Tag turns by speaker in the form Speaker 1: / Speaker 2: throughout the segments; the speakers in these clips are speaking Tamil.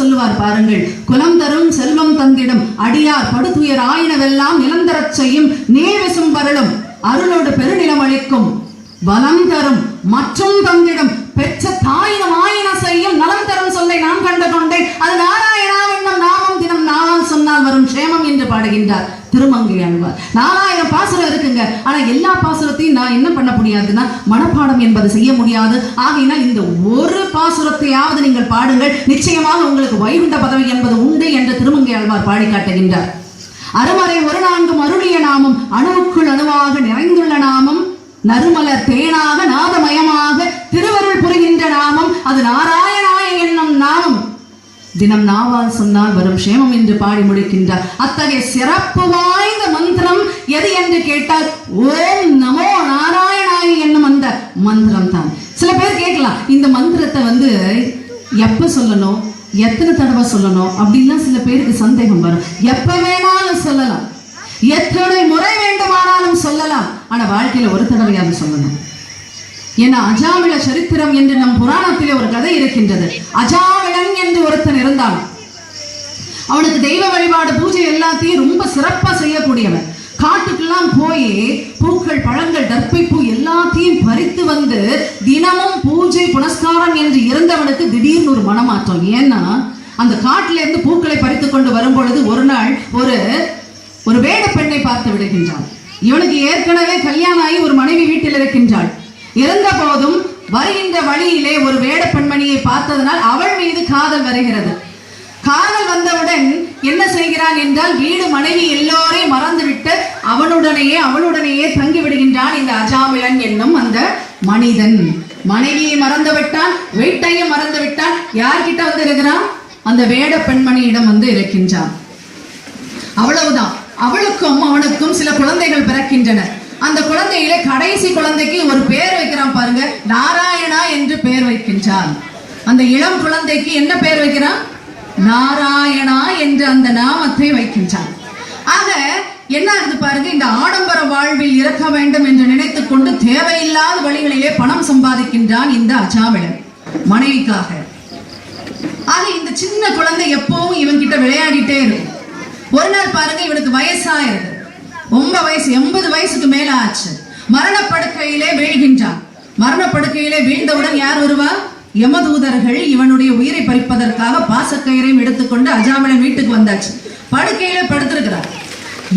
Speaker 1: சொல்லுவார் பாருங்கள் குலம் தரும் செல்வம் தந்திடும் அடியார் படுத்துயர் ஆயினவெல்லாம் நிலந்தரச் செய்யும் நேவிசும் வரலும் அருளோடு பெருநிலம் அளிக்கும் வலம் தரும் மற்றும் தந்திடும் பெற்ற தாயினம் ஆயின செய்யும் நலம் தரும் சொல்லை நாம் கண்டு கொண்டேன். அது நாராயணா என்னும் நாமம் தினம் நாளால் சொன்னால் வரும் க்ஷேமம் என்று பாடுகின்றார். திருமங்கை ஆழ்வார் நாலாயிரம் பாசுரம் இருக்குங்க. ஆனா எல்லா பாசுரத்தையும் நான் என்ன பண்ண முடியாதுன்னா மனப்பாடம் என்பது செய்ய முடியாது. ஆகையினால் இந்த ஒரு பாசுரத்தையாவது நீங்கள் பாடுங்கள். நிச்சயமாக உங்களுக்கு வைகுண்ட பதவி என்பது உண்டு என்று திருமங்கை ஆழ்வார் பாடி காட்டுகின்றார். அருமறை ஒரு நான்கும் அருளிய நாமம் அணுவுக்குள் அணுவாக நிறைந்துள்ள நாமம் நறுமலர் தேனாக நாதமயமாக திருவருள் புரிகின்ற நாமம் அது நாராயண தினம் நாவால் சொன்னால் வரும் சேமம் என்று பாடி முடிக்கின்றார். அத்தகைய சிறப்பு வாய்ந்த மந்திரம் எது என்று கேட்டால் ஓம் நமோ நாராயணாய் என்னும் அந்த மந்திரம் தான் சில பேர் கேட்கலாம் இந்த மந்திரத்தை வந்து எப்ப சொல்லணும்? எத்தனை தடவை சொல்லணும்? அப்படின்லாம் சில பேருக்கு சந்தேகம் வரும். எப்ப வேணாலும் சொல்லலாம். எத்தனை முறை வேண்டுமானாலும் சொல்லலாம். ஆனா வாழ்க்கையில ஒரு தடவையாவது சொல்லணும். ஏன்னா அஜாமிள சரித்திரம் என்று நம் புராணத்திலே ஒரு கதை இருக்கின்றது. அஜாமிளன் என்று ஒருத்தன் இருந்தான். அவனுக்கு தெய்வ வழிபாடு பூஜை எல்லாத்தையும் ரொம்ப சிறப்பா செய்யக்கூடியவன். காட்டுக்கெல்லாம் போய் பூக்கள் பழங்கள் டற்பை பூ எல்லாத்தையும் பறித்து வந்து தினமும் பூஜை புனஸ்காரம் என்று இருந்தவனுக்கு திடீர்னு ஒரு மனமாற்றம். ஏன்னா அந்த காட்டில இருந்து பூக்களை பறித்து கொண்டு வரும் பொழுது ஒரு நாள் ஒரு ஒரு வேட பெண்ணை பார்த்து விடுகின்றான் இவனுக்கு ஏற்கனவே கல்யாணம் ஆகி ஒரு மனைவி வீட்டில் இருக்கின்றாள். இருந்த போதும் வருகின்ற வழியிலே ஒரு வேட பெண்மணியை பார்த்ததனால் அவள் மீது காதல் வருகிறது. காதல் வந்தவுடன் என்ன செய்கிறான் என்றால் வீடு மனைவி எல்லோரையும் மறந்துவிட்டு அவனுடனேயே அவளுடனேயே தங்கி விடுகின்றான் இந்த அஜாமிலன் என்னும் அந்த மனிதன். மனைவியை மறந்து விட்டான் வீட்டையும் மறந்து விட்டான் யார்கிட்ட வந்து இருக்கிறான் அந்த வேட பெண்மணியிடம் வந்து இருக்கின்றான். அவ்வளவுதான். அவளுக்கும் அவனுக்கும் சில குழந்தைகள் பிறக்கின்றனர் அந்த குழந்தையில கடைசி குழந்தைக்கு ஒரு பேர் வைக்கிறான் பாருங்க. நாராயணா என்று பெயர் வைக்கின்றான். அந்த இளம் குழந்தைக்கு என்ன பெயர் வைக்கிறான்? நாராயணா என்று அந்த நாமத்தை வைக்கின்றான். ஆக என்ன ஆகுது பாருங்க இந்த ஆடம்பர வாழ்வில் இறக்க வேண்டும் என்று நினைத்துக் கொண்டு தேவையில்லாத வழிகளிலே பணம் சம்பாதிக்கின்றான் இந்த அஜாமிளன் மனைவிக்காக. ஆக இந்த சின்ன குழந்தை எப்பவும் இவன் கிட்ட விளையாடிட்டே இருக்கும். ஒரு நாள் பாருங்க இவனுக்கு வயசாயிருது. உங்க வயசு எண்பது வயசுக்கு மேல ஆச்சு மரணப்படுக்கையிலே வீழ்கின்றான். மரணப்படுக்கையிலே வீழ்ந்தவுடன் யார் வருவா? யமதூதர்கள் இவனுடைய உயிரை பறிப்பதற்காக பாசக்கயிறையும் எடுத்துக்கொண்டு அஜாமலன் வீட்டுக்கு வந்தாச்சு. படுக்கையில படுத்திருக்கிறார்.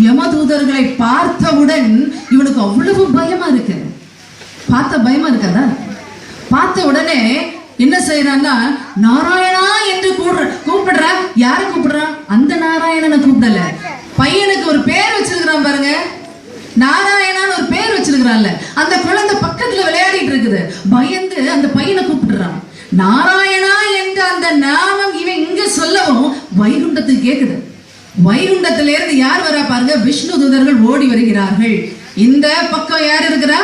Speaker 1: யமதூதர்களை பார்த்தவுடன் இவனுக்கு அவ்வளவு பயமா இருக்கு. பார்த்த பயமா இருக்காதா? பார்த்த உடனே என்ன செய்யறான்னா நாராயணா என்று கூடுற கூப்பிடுறா. யாரை கூப்பிடுறான் அந்த நாராயணனை கூப்பிடல. பையன் ஒரு பேர் வச்சிருக்கிறான் பாருங்க நாராயணான்னு ஒரு பேர் வச்சிருக்கிறான்ல. அந்த குழந்தை பக்கத்துல விளையாடிட்டு இருக்குது. பயந்து அந்த பையனை கூப்பிடுறான். நாராயணா என்ற அந்த நாமம் இவன் இங்க சொல்லவும் வைகுண்டத்துக்கு கேக்குது. வைகுண்டத்துல இருந்து யார் வரா பாருங்க? விஷ்ணு தூதர்கள் ஓடி வருகிறார்கள். இந்த பக்கம் யார் இருக்கிறா?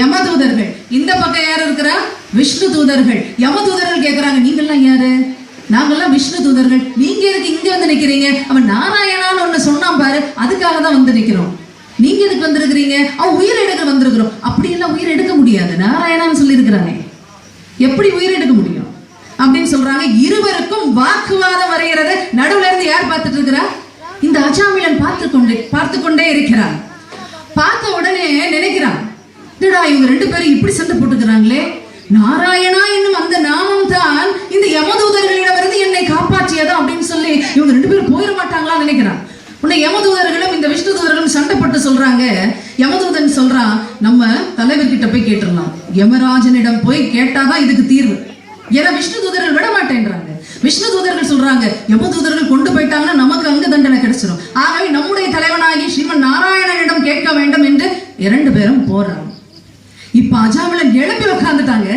Speaker 1: யமதூதர்கள் இந்த பக்கம் யார் இருக்கிறா? விஷ்ணு தூதர்கள். யமதூதர்கள் கேக்குறாங்க நீங்கெல்லாம் யாரு? நாங்கெல்லாம் விஷ்ணு தூதர்கள். நீங்க எதுக்கு இங்க வந்து நிக்கிறீங்க? அவன் நாராயணான்னு ஒண்ணு சொன்னான் பாரு அதுக்காக தான் வந்து நிக்கிறோம். நீங்க எதுக்கு வந்திருக்கிறீங்க? அவன் உயிர் எடுக்க வந்திருக்கிறோம். அப்படி எல்லாம் உயிர் எடுக்க முடியாது. நாராயணான்னு சொல்லி எப்படி உயிர் எடுக்க முடியும்? அப்படின்னு சொல்றாங்க. இருவருக்கும் வாக்குவாதம் வருகிறது நடுவுல இருந்து யார் பார்த்துட்டு இருக்கிறா? இந்த அஜாமிலன் பார்த்து கொண்டே பார்த்து கொண்டே இருக்கிறான். பார்த்த உடனே நினைக்கிறான். திடா இவங்க ரெண்டு பேரும் இப்படி சண்டை போட்டுக்கிறாங்களே? நாராயணா என்னும் அந்த நாமம் தான் இந்த யமதூதர்களிடமிருந்து என்னை காப்பாற்றியதா? அப்படின்னு சொல்லி இவங்க ரெண்டு பேரும் போயிட மாட்டாங்களான்னு நினைக்கிறான். உன்னை யமதூதர்களும் இந்த விஷ்ணு தூதர்களும் சண்டை சொல்றாங்க. யமதூதன் சொல்றான் நம்ம தலைவர்கிட்ட போய் கேட்டுடலாம். யமராஜனிடம் போய் கேட்டாதான் இதுக்கு தீர்வு. ஏன்னா விஷ்ணு தூதர்கள் விட மாட்டேன்றாங்க விஷ்ணு தூதர்கள் சொல்றாங்க யம தூதர்கள் கொண்டு போயிட்டாங்கன்னா நமக்கு அங்க தண்டனை கிடைச்சிடும் ஆகவே நம்முடைய தலைவனாகி ஸ்ரீமன் நாராயணனிடம் கேட்க வேண்டும் என்று இரண்டு பேரும் போறாங்க. இப்ப அஜாமலன் எழுப்பி உட்காந்துட்டாங்க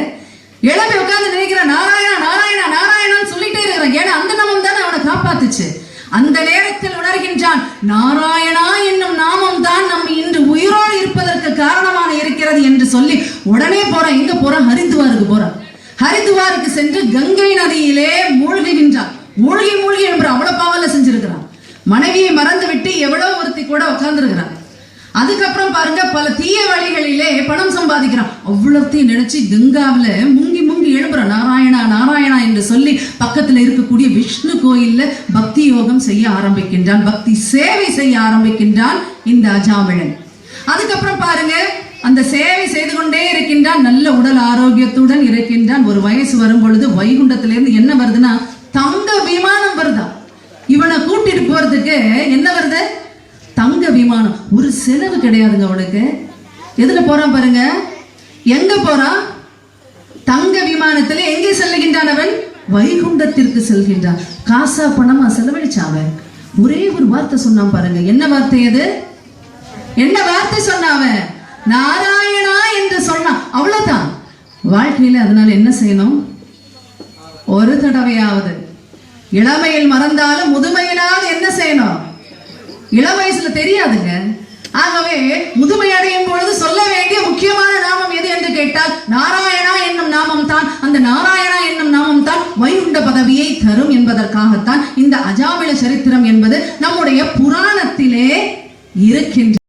Speaker 1: எழுப்பி உட்கார்ந்து நினைக்கிற நாராயணா நாராயணா நாராயணான்னு சொல்லிட்டே இருக்கிறான். ஏன்னா அந்த நாமம் தானே அவனை காப்பாத்துச்சு. அந்த நேரத்தில் உணர்கின்றான் நாராயணா என்னும் நாமம் தான் நம்ம இன்று உயிரோடு இருப்பதற்கு காரணமாக இருக்கிறது என்று சொல்லி உடனே போறான் எங்க போறான் ஹரித்துவாருக்கு போறான் ஹரித்துவாருக்கு சென்று கங்கை நதியிலே மூழ்குகின்றான். மூழ்கி மூழ்கி என்று அவ்வளவு பாவல செஞ்சிருக்கிறான். மனைவியை மறந்து விட்டு எவ்வளவு ஒருத்தி கூட உட்கார்ந்துருக்கிறான். அதுக்கப்புறம் பாருங்க பல தீய வழிகளிலே பணம் சம்பாதிக்கிறான். அவ்வளவுத்தையும் நினைச்சு கங்காவுல முங்க முங்கி எழுப்புறான் நாராயணா நாராயணா என்று சொல்லி பக்கத்தில் பக்கத்துல இருக்கக்கூடிய விஷ்ணு கோயில்ல பக்தி யோகம் செய்ய ஆரம்பிக்கின்றான். பக்தி சேவை செய்ய ஆரம்பிக்கின்றான் இந்த அஜாமிழன் அதுக்கப்புறம் பாருங்க அந்த சேவை செய்து கொண்டே இருக்கின்றான். நல்ல உடல் ஆரோக்கியத்துடன் இருக்கின்றான். ஒரு வயசு வரும் பொழுது வைகுண்டத்திலிருந்து என்ன வருதுன்னா தங்க விமானம் வருதா? இவனை கூட்டிட்டு போறதுக்கு என்ன வருது? தங்க விமானம். ஒரு செலவு கிடையாதுங்க அவனுக்கு. எதுல போறான் பாருங்க? எங்க போறான்? தங்க விமானத்துல எங்கே செல்லுகின்றான் அவன்? வைகுண்டத்திற்கு செல்கின்றார். காசா பணமா செலவழிச்சாவ ஒரே ஒரு வார்த்தை சொன்னான் பாருங்க. என்ன வார்த்தை அது? என்ன வார்த்தை சொன்னாவ நாராயணா என்று சொன்னான். அவ்வளவுதான். வாழ்க்கையில அதனால என்ன செய்யணும்? ஒரு தடவையாவது. இளமையில் மறந்தாலும் முதுமையினால் என்ன செய்யணும்? இளம் வயசுல தெரியாதுங்க. ஆகவே முதுமை அடையும் பொழுது சொல்ல வேண்டிய முக்கியமான நாமம் எது என்று கேட்டால் நாராயணா என்னும் நாமம் தான் அந்த நாராயணா என்னும் நாமம் தான் வைகுண்ட பதவியை தரும் என்பதற்காகத்தான் இந்த அஜாமில சரித்திரம் என்பது நம்முடைய புராணத்திலே இருக்கின்ற